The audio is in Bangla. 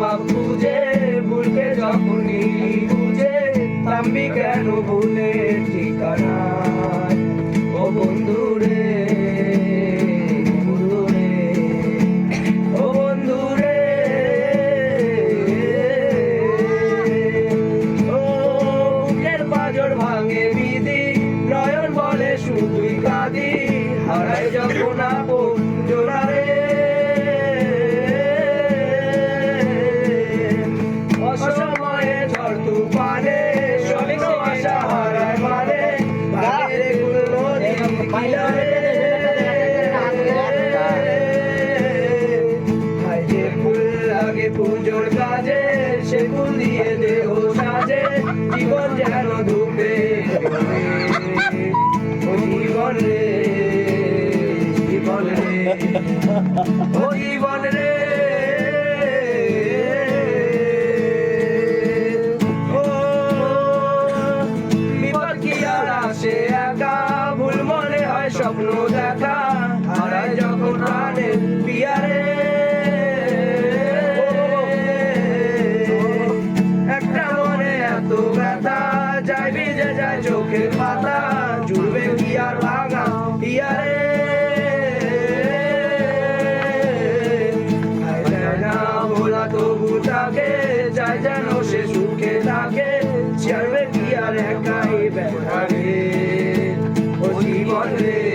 বাপ বুঝে, ভুলকে যখনই বুঝে থামবি কেন ভুলে ঠিকানা ও বন্ধু রে ভাঙে বিধি, নয়ন বলে শুধুই কাঁদি, হারাই যখন পুজোর কাজে সে ফুল দিয়ে দেহ সাজে জীবন যেন ধূপে ও জীবন রে জীবন রে ও জীবন রে। স্বপ্ন দেখা, হারায় যখন প্রাণের পিয়ারে। একটা মনে এত ব্যথা যাই ভিজে যায় চোখের পাতা, জুড়বে কি আর ভাঙা পিয়ারে। তবু তাকে, যায় যেন সে সুখে থাকে ছাড়বে কি আর একাই ব্যথা পথে